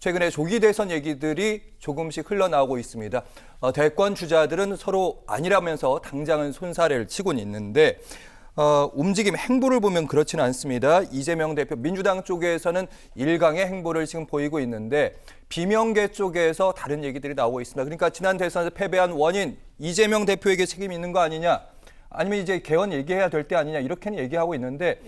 최근에 조기 대선 얘기들이 조금씩 흘러나오고 있습니다. 어, 대권 주자들은 서로 아니라면서 당장은 손사래를 치고는 있는데 어, 움직임 행보를 보면 그렇지는 않습니다. 이재명 대표 민주당 쪽에서는 일강의 행보를 지금 보이고 있는데 비명계 쪽에서 다른 얘기들이 나오고 있습니다. 그러니까 지난 대선에서 패배한 원인 이재명 대표에게 책임이 있는 거 아니냐? 아니면 이제 개헌 얘기해야 될 때 아니냐? 이렇게는 얘기하고 있는데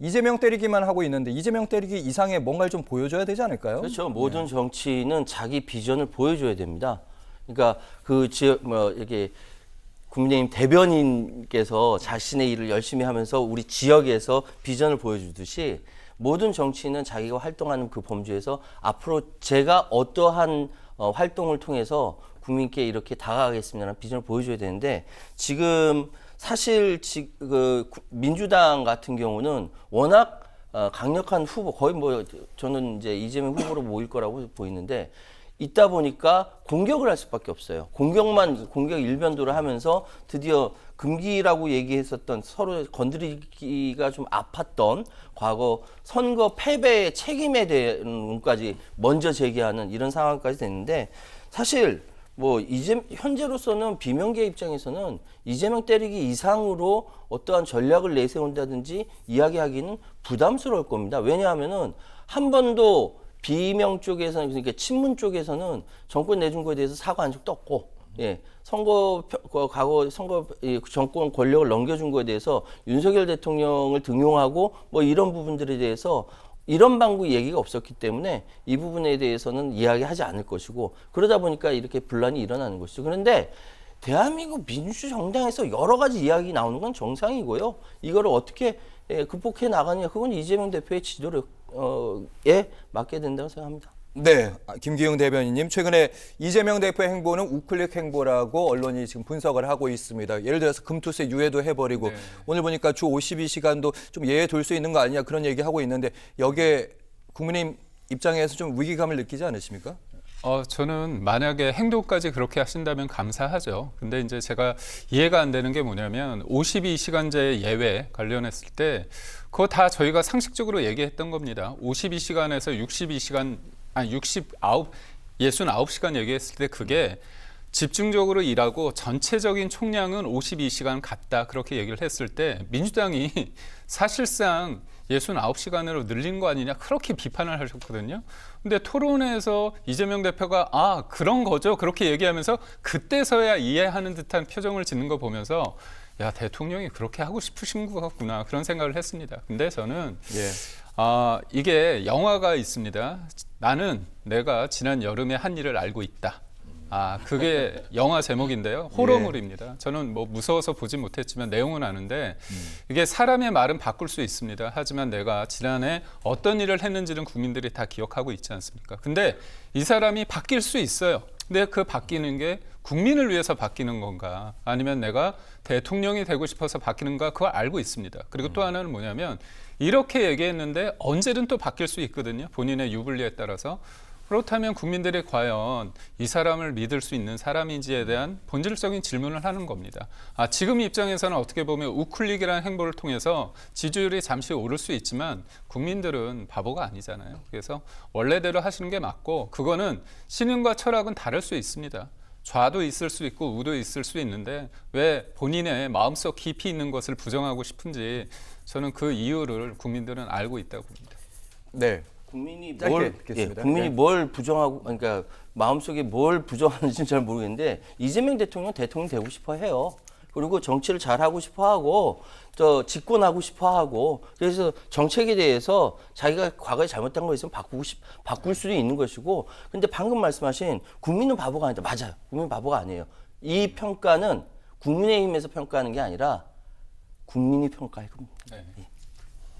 이재명 때리기만 하고 있는데 이재명 때리기 이상의 뭔가를 좀 보여줘야 되지 않을까요? 그렇죠. 모든 정치인은 자기 비전을 보여줘야 됩니다. 그러니까 그 지역 뭐 이렇게 국민의힘 대변인께서 자신의 일을 열심히 하면서 우리 지역에서 비전을 보여주듯이 모든 정치인은 자기가 활동하는 그 범주에서 앞으로 제가 어떠한 어, 활동을 통해서 국민께 이렇게 다가가겠습니다라는 비전을 보여줘야 되는데 지금 사실 지, 그 구- 민주당 같은 경우는 워낙 어, 강력한 후보 거의 뭐 저는 이제 이재명 후보로 모일 거라고 보이는데 있다 보니까 공격을 할 수밖에 없어요. 공격만 공격 일변도를 하면서 드디어 금기라고 얘기했었던 서로 건드리기가 좀 아팠던 과거 선거 패배의 책임에 대한 까지 먼저 제기하는 이런 상황까지 됐는데 사실 뭐 이제 현재로서는 비명계 입장에서는 이재명 때리기 이상으로 어떠한 전략을 내세운다든지 이야기하기는 부담스러울 겁니다. 왜냐하면은 한 번도 비명 쪽에서는 그러니까 친문 쪽에서는 정권 내준 거에 대해서 사과한 적도 없고 예 선거 표- 그 과거 선거 이 정권 권력을 넘겨준 거에 대해서 윤석열 대통령을 등용하고 뭐 이런 부분들에 대해서 이런 방구 얘기가 없었기 때문에 이 부분에 대해서는 이야기하지 않을 것이고 그러다 보니까 이렇게 분란이 일어나는 것이죠. 그런데 대한민국 민주정당에서 여러 가지 이야기 나오는 건 정상이고요. 이거를 어떻게 예, 극복해 나가느냐 그건 이재명 대표의 지도력에 맡게 된다고 생각합니다. 네, 아, 김기용 대변인님 최근에 이재명 대표의 행보는 우클릭 행보라고 언론이 지금 분석을 하고 있습니다. 예를 들어서 금투세 유예도 해버리고 오늘 보니까 주 52시간도 좀 예외 둘수 있는 거 아니냐 그런 얘기 하고 있는데 여기에 국민의힘 입장에서 좀 위기감을 느끼지 않으십니까? 어, 저는 만약에 행동까지 그렇게 하신다면 감사하죠. 근데 이제 제가 이해가 안 되는 게 뭐냐면 52시간제 예외 관련했을 때 그거 다 저희가 상식적으로 얘기했던 겁니다. 52시간에서 62시간 아니 69 69시간 얘기했을 때 그게 집중적으로 일하고 전체적인 총량은 52시간 같다 그렇게 얘기를 했을 때 민주당이 사실상 69시간으로 늘린 거 아니냐 그렇게 비판을 하셨거든요. 근데 토론에서 이재명 대표가 아 그런 거죠 그렇게 얘기하면서 그때서야 이해하는 듯한 표정을 짓는 거 보면서 야 대통령이 그렇게 하고 싶으신 것 같구나 그런 생각을 했습니다. 근데 저는 예. 아, 이게 영화가 있습니다. 나는 내가 지난 여름에 한 일을 알고 있다. 아, 그게 영화 제목인데요. 호러물입니다. 저는 뭐 무서워서 보지 못했지만 내용은 아는데 이게 사람의 말은 바꿀 수 있습니다. 하지만 내가 지난해 어떤 일을 했는지는 국민들이 다 기억하고 있지 않습니까? 근데 이 사람이 바뀔 수 있어요. 근데 그 바뀌는 게 국민을 위해서 바뀌는 건가 아니면 내가 대통령이 되고 싶어서 바뀌는가 그걸 알고 있습니다. 그리고 또 하나는 뭐냐면 이렇게 얘기했는데 언제든 또 바뀔 수 있거든요. 본인의 유불리에 따라서. 그렇다면 국민들이 과연 이 사람을 믿을 수 있는 사람인지에 대한 본질적인 질문을 하는 겁니다. 아, 지금 입장에서는 어떻게 보면 우클릭이라는 행보를 통해서 지지율이 잠시 오를 수 있지만 국민들은 바보가 아니잖아요. 그래서 원래대로 하시는 게 맞고 그거는 신념과 철학은 다를 수 있습니다. 좌도 있을 수 있고 우도 있을 수 있는데 왜 본인의 마음속 깊이 있는 것을 부정하고 싶은지 저는 그 이유를 국민들은 알고 있다고 봅니다. 네. 국민이 뭘. 예, 국민이 네. 뭘 부정하고 그러니까 마음속에 뭘 부정하는지는 잘 모르겠는데 이재명 대통령 대통령 되고 싶어 해요. 그리고 정치를 잘 하고 싶어 하고 저 집권하고 싶어 하고 그래서 정책에 대해서 자기가 과거에 잘못된 거 있으면 바꾸고 싶 바꿀 수도 있는 것이고 근데 방금 말씀하신 국민은 바보가 아니다. 맞아요. 국민 바보가 아니에요. 이 평가는 국민의힘에서 평가하는 게 아니라 국민이 평가할 겁니다. 네.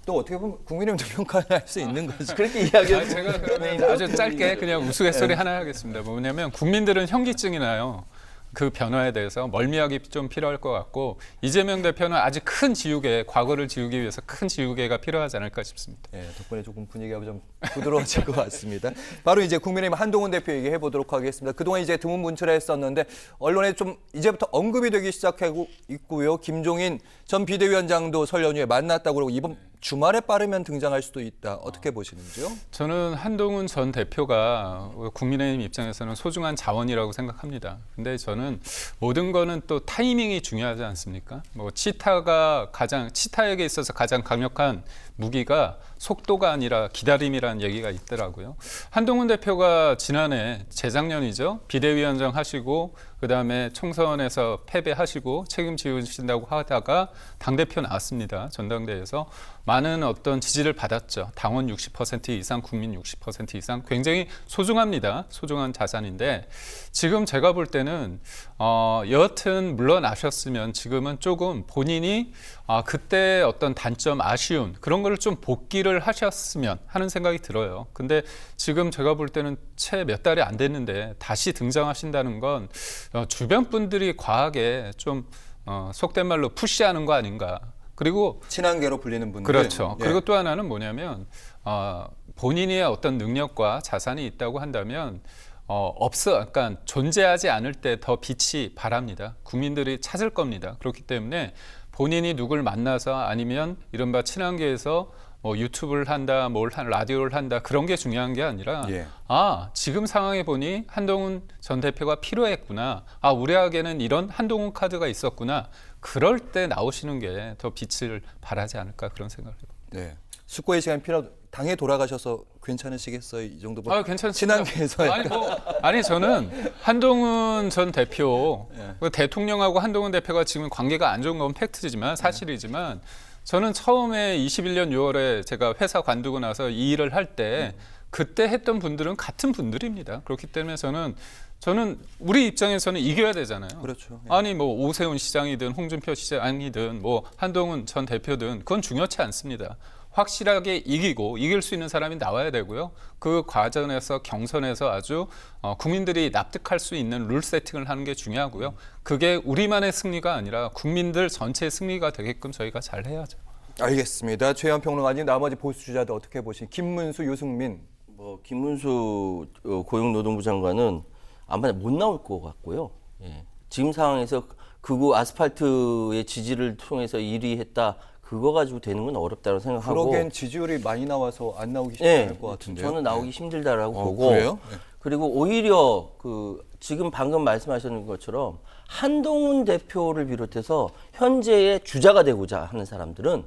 또 어떻게 보면 국민의힘도 평가할 수 있는 거죠. 그렇게 이야기를 아, 제가 아주 짧게 그냥 우스갯소리 하나 하겠습니다. 뭐냐면 국민들은 현기증이 나요. 그 변화에 대해서 멀미하기 좀 필요할 것 같고 이재명 대표는 아직 큰 지우개, 과거를 지우기 위해서 큰 지우개가 필요하지 않을까 싶습니다. 예, 덕분에 조금 분위기가 좀 부드러워질 것 같습니다. 바로 이제 국민의힘 한동훈 대표 얘기해 보도록 하겠습니다. 그동안 이제 드문 문출했었는데 언론에 좀 이제부터 언급이 되기 시작하고 있고요. 김종인 전 비대위원장도 설 연휴에 만났다고 그러고 이번 주말에 빠르면 등장할 수도 있다. 어떻게 보시는지요? 저는 한동훈 전 대표가 국민의힘 입장에서는 소중한 자원이라고 생각합니다. 근데 저는 모든 거는 또 타이밍이 중요하지 않습니까? 뭐 치타가 가장 치타에게 있어서 가장 강력한 무기가 속도가 아니라 기다림이라는 얘기가 있더라고요. 한동훈 대표가 지난해 재작년이죠. 비대위원장 하시고 그다음에 총선에서 패배하시고 책임지우신다고 하다가 당대표 나왔습니다. 전당대회에서 많은 어떤 지지를 받았죠. 당원 60% 이상, 국민 60% 이상 굉장히 소중합니다. 소중한 자산인데 지금 제가 볼 때는 어, 여하튼 물러나셨으면 지금은 조금 본인이 아, 그때 어떤 단점 아쉬운 그런 거를 좀 복귀를 하셨으면 하는 생각이 들어요. 근데 지금 제가 볼 때는 채 몇 달이 안 됐는데 다시 등장하신다는 건 어, 주변 분들이 과하게 좀 어, 속된 말로 푸시하는 거 아닌가. 그리고 친한계로 불리는 분들. 그렇죠. 예. 그리고 또 하나는 뭐냐면 어, 본인의 어떤 능력과 자산이 있다고 한다면 어, 없어, 그러니까 존재하지 않을 때 더 빛이 바랍니다. 국민들이 찾을 겁니다. 그렇기 때문에 본인이 누굴 만나서 아니면 이른바 친한계에서 뭐 유튜브를 한다, 뭘 한 라디오를 한다 그런 게 중요한 게 아니라 예. 아 지금 상황에 보니 한동훈 전 대표가 필요했구나. 아 우리에게는 이런 한동훈 카드가 있었구나. 그럴 때 나오시는 게 더 빛을 발하지 않을까 그런 생각을 해요. 네. 숙고의 시간 필요 당에 돌아가셔서 괜찮으시겠어요? 이 정도 뭐아 괜찮습니다. 친한계에서 아니 뭐 아니 저는 한동훈 전 대표 그 대통령하고 한동훈 대표가 지금 관계가 안 좋은 건 팩트지만 사실이지만 저는 처음에 21년 6월에 제가 회사 관두고 나서 이 일을 할 때 그때 했던 분들은 같은 분들입니다. 그렇기 때문에 저는 저는 우리 입장에서는 이겨야 되잖아요. 그렇죠. 예. 아니 뭐 오세훈 시장이든 홍준표 시장이든 뭐 한동훈 전 대표든 그건 중요치 않습니다. 확실하게 이기고 이길 수 있는 사람이 나와야 되고요. 그 과정에서 경선에서 아주 어, 국민들이 납득할 수 있는 룰 세팅을 하는 게 중요하고요. 그게 우리만의 승리가 아니라 국민들 전체의 승리가 되게끔 저희가 잘 해야죠. 알겠습니다. 최현 평론가님 나머지 보수 주자들 어떻게 보시니? 김문수, 유승민. 뭐 김문수 어, 고용노동부 장관은 아마 못 나올 것 같고요. 예. 지금 상황에서 극우 아스팔트의 지지를 통해서 1위 했다. 그거 가지고 되는 건 어렵다고 생각하고. 그러기엔 지지율이 많이 나와서 안 나오기 쉽지 예, 않을 것 같은데요. 저는 나오기 힘들다라고 어, 보고. 그래요? 네. 그리고 오히려 그 지금 방금 말씀하셨는 것처럼 한동훈 대표를 비롯해서 현재의 주자가 되고자 하는 사람들은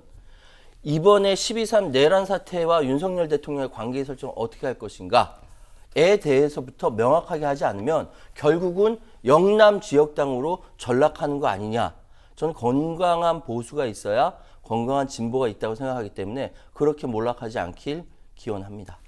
이번에 12.3 내란 사태와 윤석열 대통령의 관계 설정을 어떻게 할 것인가에 대해서부터 명확하게 하지 않으면 결국은 영남 지역당으로 전락하는 거 아니냐. 저는 건강한 보수가 있어야 건강한 진보가 있다고 생각하기 때문에 그렇게 몰락하지 않길 기원합니다.